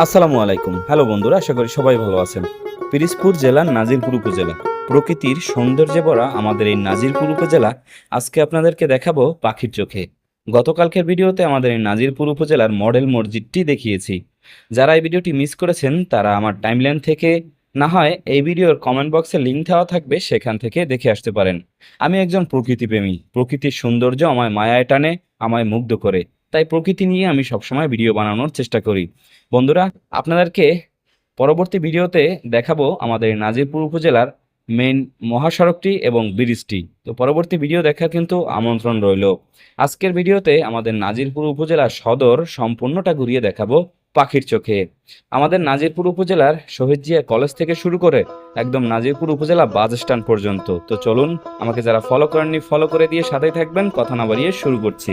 আসসালামু আলাইকুম। হ্যালো বন্ধুরা, আশা করি সবাই ভালো আছেন। পিরিজপুর জেলার নাজিরপুর উপজেলা। প্রকৃতির সৌন্দর্যে ভরা আমাদের এই নাজিরপুর উপজেলা, আজকে আপনাদেরকে দেখাবো পাখির চোখে। গতকালকের ভিডিওতে আমাদের এই নাজিরপুর উপজেলার মডেল মসজিদটি দেখিয়েছি। যারা এই ভিডিওটি মিস করেছেন, তারা আমার টাইমলাইন থেকে, না হয় এই ভিডিওর কমেন্ট বক্সে লিঙ্ক দেওয়া থাকবে, সেখান থেকে দেখে আসতে পারেন। আমি একজন প্রকৃতিপ্রেমী। প্রকৃতির সৌন্দর্য আমায় মায়ায় টানে, আমায় মুগ্ধ করে। তাই প্রকৃতি নিয়ে আমি সবসময় ভিডিও বানানোর চেষ্টা করি। বন্ধুরা, আপনাদেরকে পরবর্তী ভিডিওতে দেখাবো আমাদের নাজিরপুর উপজেলার মেইন মহাসড়কটি এবং ব্রিজটি। তো পরবর্তী ভিডিও দেখার কিন্তু আমন্ত্রণ রইল। আজকের ভিডিওতে আমাদের নাজিরপুর উপজেলার সদর সম্পূর্ণটা ঘুরিয়ে দেখাবো পাখির চোখে। আমাদের নাজিরপুর উপজেলার শহীদ জিয়া কলেজ থেকে শুরু করে একদম নাজিরপুর উপজেলা বাস স্ট্যান্ড পর্যন্ত। তো চলুন, আমাকে যারা ফলো করেননি ফলো করে দিয়ে সাথেই থাকবেন। কথা না বাড়িয়ে শুরু করছি।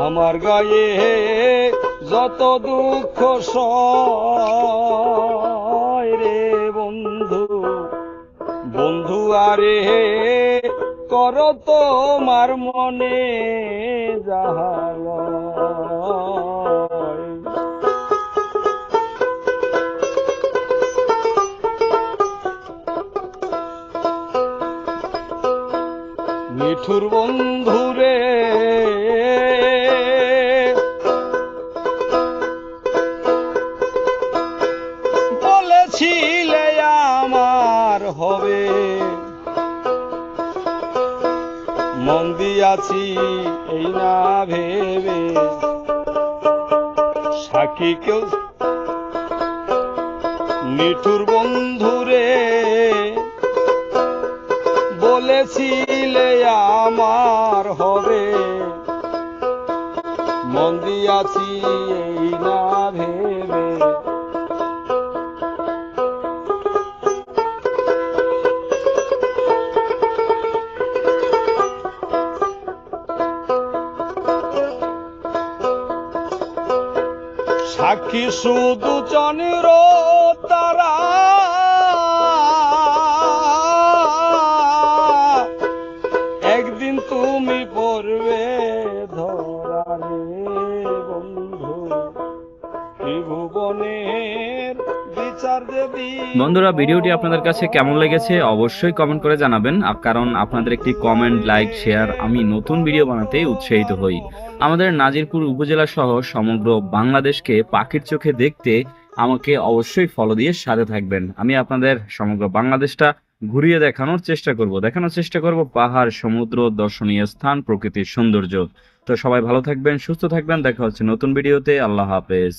আমার গায়ে যত দুঃখ রে বন্ধু। বন্ধু আরে কর তোমার মনে মিঠুর বন্ধুরে বলেছিলে আমার হবে। মন দিয়াছি এই না ভেবে। সাক্ষী কেউ মিঠুর বন্ধুরে বলেছিলে আমার হবে। মন দিয়াছি এই না ভেবে। সাক্ষী শুধু চন্দ্র তারা। একদিন তুমি পড়বে ধরারে বন্ধুরা, ভিডিওটি আপনাদের কাছে কেমন লেগেছে অবশ্যই কমেন্ট করে জানাবেন। কারণ আপনাদের একটি কমেন্ট লাইক শেয়ার আমি নতুন ভিডিও বানাতে উৎসাহিত হই। আমাদের নাজিরপুর উপজেলা সহ সমগ্র বাংলাদেশকে পাখির চোখে দেখতে আমাকে অবশ্যই ফলো দিয়ে সাথে থাকবেন। আমি আপনাদের সমগ্র বাংলাদেশটা ঘুরিয়ে দেখানোর চেষ্টা করব। দেখানোর চেষ্টা করব পাহাড়, সমুদ্র, দর্শনীয় স্থান, প্রকৃতির সৌন্দর্য। তো সবাই ভালো থাকবেন, সুস্থ থাকবেন। দেখা হচ্ছে নতুন ভিডিওতে আল্লাহ হাফেজ।